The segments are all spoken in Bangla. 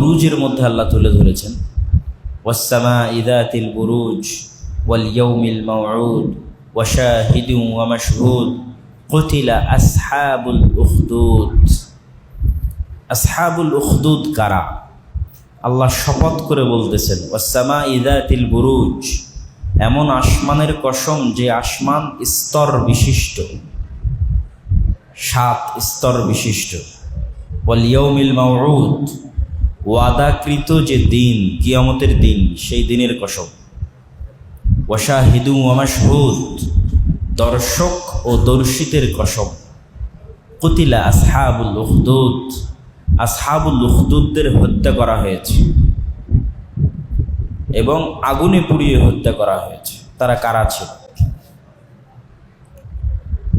বুরুজের মধ্যে আল্লাহ তুলে ধরেছেন। ওয়াসামা ইদাতিল বুরুজ ওয়াল ইয়ৌমিল মাউদ ওয়াশাহিদু ওয়া মাশহুদ কুতিলা আসহাবুল উখদুদ। আসহাবুল উখদুদ কারা? আল্লাহ শপথ করে বলতেছেন ওয়াসামা ইদাতিল বুরুজ এমন আসমানের কসম যে আসমান স্তর বিশিষ্ট, সাত স্তর বিশিষ্ট। ওয়ালিয়মিল মাউদ ওয়াদাকৃত যে দিন, কিয়ামতের দিন, সেই দিনের কসম ওয়াশাহিদু ওয়ামাশহুদ দর্শক ও দর্শিতের কসম কুতিলা আসহাবুল উখদুদ, আসহাবুল উখদুদদের হত্যা করা হয়েছে এবং আগুনে পুড়িয়ে হত্যা করা হয়েছে। তারা কারা ছিল?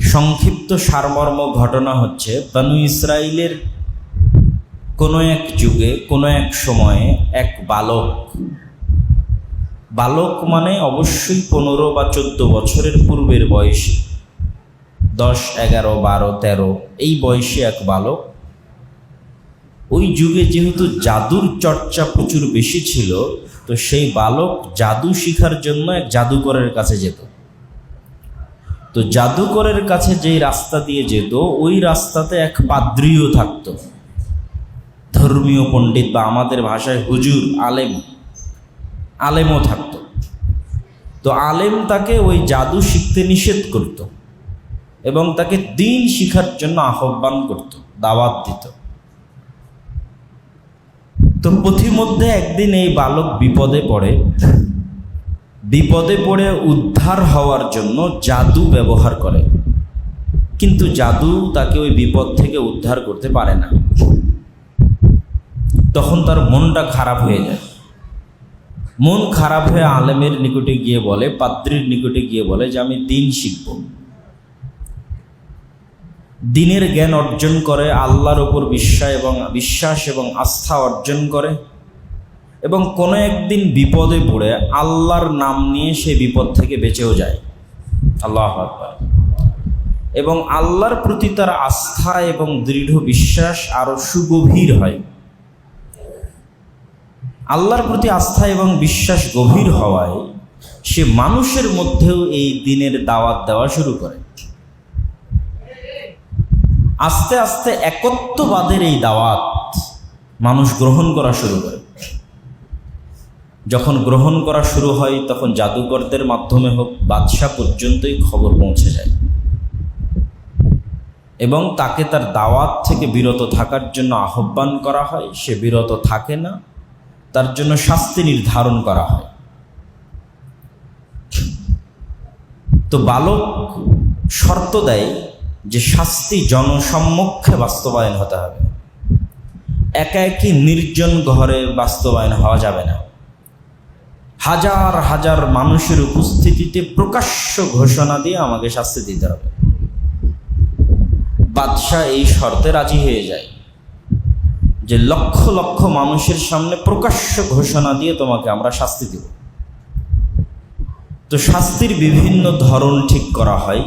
সংক্ষিপ্ত সারমর্ম ঘটনা হচ্ছে, বানু ইসরায়েলের কোনো এক যুগে, কোনো এক সময়ে এক বালক। বালক মানে অবশ্যই পনেরো বা চোদ্দ বছরের পূর্বের বয়সী। দশ, এগারো, বারো, তেরো, এই বয়সী এক বালক। ওই যুগে যেহেতু জাদুর চর্চা প্রচুর বেশি ছিল, তো সেই বালক জাদু শিখার জন্য এক জাদুকরের কাছে যেত। তো জাদুকরের কাছে যেই রাস্তা দিয়ে যেত, ওই রাস্তাতে এক পাদ্রিও থাকত। ধর্মীয় পণ্ডিত বা আমাদের ভাষায় হুজুর, আলেম, আলেমও থাকত। তো আলেম তাকে ওই জাদু শিখতে নিষেধ করত এবং তাকে দিন শিখার জন্য আহ্বান করত, দাওয়াত দিত। তো পথিমধ্যে একদিন এই বালক বিপদে পড়ে বিপদে পড়ে উদ্ধার হওয়ার জন্য জাদু ব্যবহার করে। কিন্তু জাদু তাকে ওই বিপদ থেকে উদ্ধার করতে পারে না। তখন তার মনটা খারাপ হয়ে যায়। মন খারাপ হয়ে আলেমের নিকটে গিয়ে বলে, পাত্রীর নিকটে গিয়ে বলে যে, আমি দিন শিখব। দিনের জ্ঞান অর্জন করে, আল্লাহর ওপর বিশ্বাস এবং বিশ্বাস এবং আস্থা অর্জন করে এবং কোনো একদিন বিপদে পড়ে আল্লাহর নাম নিয়ে সে বিপদ থেকে বেঁচেও যায়। আল্লাহ আকবার। এবং আল্লাহর প্রতি তার আস্থা এবং দৃঢ় বিশ্বাস আরও সুগভীর হয়। আল্লাহর প্রতি আস্থা এবং বিশ্বাস গভীর হওয়ায় সে মানুষের মধ্যেও এই দিনের দাওয়াত দেওয়া শুরু করে। আস্তে আস্তে একত্ববাদের এই দাওয়াত মানুষ গ্রহণ করা শুরু করে। যখন গ্রহণ করা শুরু হয়, তখন জাদুকরদের মাধ্যমে হোক, বাদশাহ পর্যন্তই খবর পৌঁছে যায়। এবং তাকে তার দাওয়াত থেকে বিরত থাকার জন্য আহ্বান করা হয়, সে বিরত থাকে না। তার জন্য শাস্তি নির্ধারণ করা হয়। তো বালক শর্ত দেয় যে শাস্তি জনসম্মুখে বাস্তবায়ন হতে হবে। একা একই নির্জন ঘরে বাস্তবায়ন হওয়া যাবে না। হাজার হাজার মানুষের উপস্থিতিতে প্রকাশ্য ঘোষণা দিয়ে আমাকে শাস্তি দিতে হবে। বাদশাহ এই শর্তে রাজি হয়ে যায়। যে লক্ষ লক্ষ মানুষের সামনে প্রকাশ্য ঘোষণা দিয়ে তোমাকে আমরা শাস্তি দেব। তো শাস্তির বিভিন্ন ধরন ঠিক করা হয়।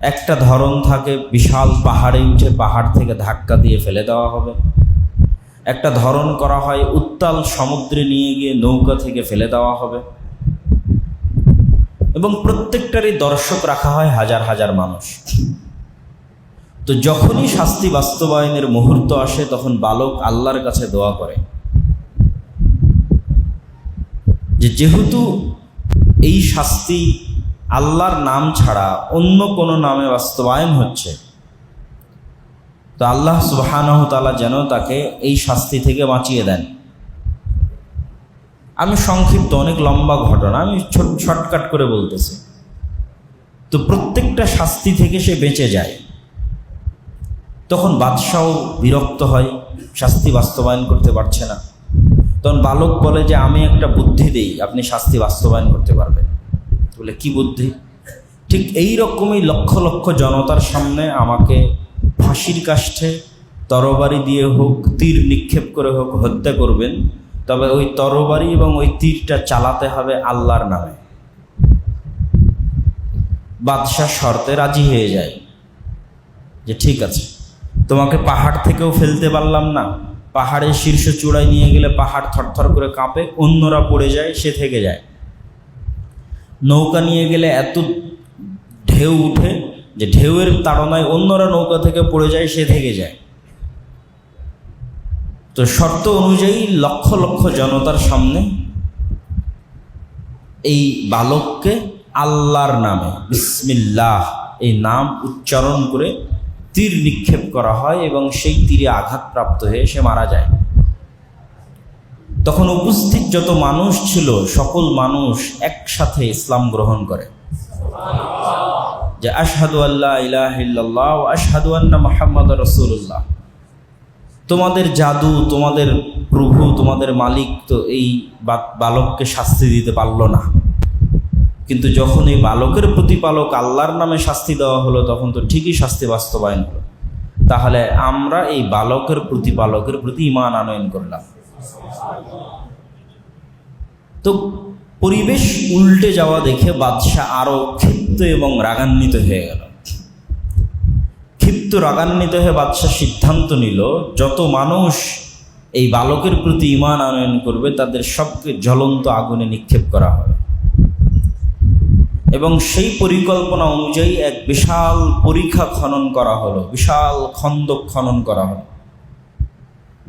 একটা ধরন থাকে, বিশাল পাহাড়ে উঠে পাহাড় থেকে ধাক্কা দিয়ে ফেলে দেওয়া হবে। একটা ধরন করা হয়, উত্তাল সমুদ্রে নিয়ে গিয়ে নৌকা থেকে ফেলে দেওয়া হবে। এবং প্রত্যেকটারই দর্শক রাখা হয় হাজার হাজার মানুষ। তো যখনই শাস্তি বাস্তবায়নের মুহূর্ত আসে, তখন বালক আল্লাহর কাছে দোয়া করে। যে যেহেতু এই শাস্তি আল্লাহর নাম ছাড়া অন্য কোনো নামে বাস্তবায়ন হচ্ছে, তো আল্লাহ সুবাহানহ তালা যেন তাকে এই শাস্তি থেকে বাঁচিয়ে দেন। আমি সংক্ষিপ্ত, অনেক লম্বা ঘটনা, আমি শর্টকাট করে বলতেছি। তো প্রত্যেকটা শাস্তি থেকে সে বেঁচে যায়। তখন বাদশাহ বিরক্ত হয়, শাস্তি বাস্তবায়ন করতে পারছে না। তখন বালক বলে যে, আমি একটা বুদ্ধি দেই, আপনি শাস্তি বাস্তবায়ন করতে পারবেন। বলে, কি বুদ্ধি? ঠিক এই রকমই লক্ষ লক্ষ জনতার সামনে আমাকে ফাঁসির কাষ্ঠে তরবারি দিয়ে হোক, তীর নিক্ষেপ করে হোক, হত্যা করবেন। তবে ওই তরবারি এবং ওই তীরটা চালাতে হবে আল্লাহর নামে। বাদশাহ শর্তে রাজি হয়ে যায় যে, ঠিক আছে তোমাকে পাহাড় থেকেও ফেলতে পারলাম না। পাহাড়ের শীর্ষ চূড়ায় নিয়ে গেলে পাহাড় থরথর করে কাঁপে, অন্যরা পড়ে যায়, সে থেকে যায়। নৌকা নিয়ে গেলে এত ঢেউ উঠে যে ঢেউয়ের তাড়নায় অন্যরা নৌকা থেকে পড়ে যায়, সে থেকে যায়। তো শর্ত অনুযায়ী লক্ষ লক্ষ জনতার সামনে এই বালককে আল্লাহর নামে, বিসমিল্লাহ, এই নাম উচ্চারণ করে তীর নিক্ষেপ করা হয় এবং সেই তীরে আঘাতপ্রাপ্ত হয়ে সে মারা যায়। তখন উপস্থিত যত মানুষ ছিল, সকল মানুষ একসাথে ইসলাম গ্রহণ করে। যে আশহাদু আল্লাহ ইলাহ ইল্লাল্লাহ ও আশহাদু আন্না মুহাম্মদ রসুল্লাহ তোমাদের জাদু, তোমাদের প্রভু, তোমাদের মালিক তো এই বালককে শাস্তি দিতে পারল না। কিন্তু যখন এই বালকের প্রতিপালক আল্লাহর নামে শাস্তি দেওয়া হলো, তখন তো ঠিকই শাস্তি বাস্তবায়ন হলো। তাহলে আমরা এই বালকের প্রতিপালকের প্রতি ইমান আনয়ন করলাম। তো পরিবেশ উল্টে যাওয়া দেখে বাদশাহ আরও ক্ষিপ্ত এবং রাগান্বিত হয়ে গেল। ক্ষিপ্ত রাগান্বিত হয়ে বাদশাহ সিদ্ধান্ত নিল, যত মানুষ এই বালকের প্রতি ইমান আনয়ন করবে, তাদের সবকে জ্বলন্ত আগুনে নিক্ষেপ করা হবে। এবং সেই পরিকল্পনা অনুযায়ী এক বিশাল পরীক্ষা খনন করা হলো, বিশাল খন্দক খনন করা হলো।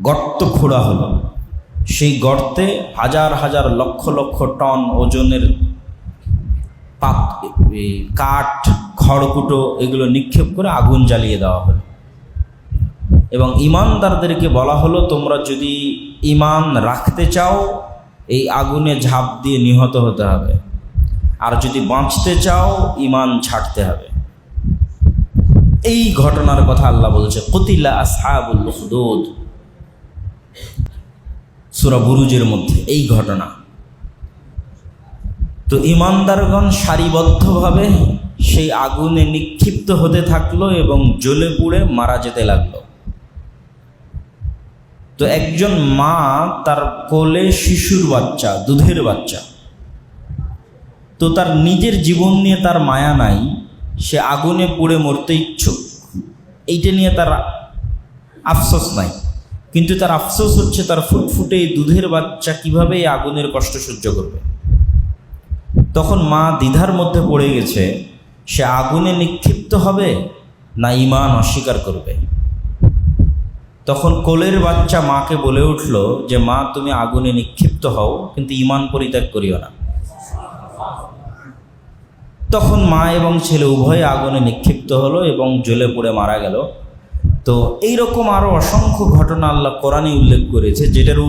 গর্ত খোঁড়া হলো। সেই গর্তে হাজার হাজার লক্ষ লক্ষ টন ওজনের কাঠ, খড়কুটো এগুলো নিক্ষেপ করে আগুন জ্বালিয়ে দেওয়া হলো। এবং ইমানদারদেরকে বলা হলো, তোমরা যদি ইমান রাখতে চাও, এই আগুনে ঝাঁপ দিয়ে নিহত হতে হবে। আর যদি বাঁচতে চাও ইমান ছাড়তে হবে। এই ঘটনার কথা আল্লাহ বলছে, কতিলা আসহাবুল উখদুদ। সূরা বুরুজের মধ্যে এই ঘটনা। তো ইমানদারগণ সারিবদ্ধভাবে সেই আগুনে নিক্ষিপ্ত হতে থাকল এবং জ্বলে পুড়ে মারা যেতে লাগল। তো একজন মা তার কোলে শিশুর বাচ্চা, দুধের বাচ্চা তো তার নিজের জীবন নিয়ে তার মায়া নাই, সে আগুনে পুড়ে মরতে ইচ্ছুক। এইটা নিয়ে তার আফসোস নাই। কিন্তু তার আফসোস হচ্ছে তার ফুটফুটে দুধের বাচ্চা কীভাবে এই আগুনের কষ্ট সহ্য করবে? তখন মা দ্বিধার মধ্যে পড়ে গেছে, সে আগুনে নিক্ষিপ্ত হবে না ইমান অস্বীকার করবে? তখন কোলের বাচ্চা মাকে বলে উঠল যে, মা, তুমি আগুনে নিক্ষিপ্ত হও, কিন্তু ইমান পরিত্যাগ করিও না। তখন মা এবং ছেলে উভয়ে আগুনে নিক্ষিপ্ত হলো এবং জ্বলে পড়ে মারা গেল। তো এইরকম আরও অসংখ্য ঘটনা আল্লাহ কোরআনই উল্লেখ করেছে, যেটার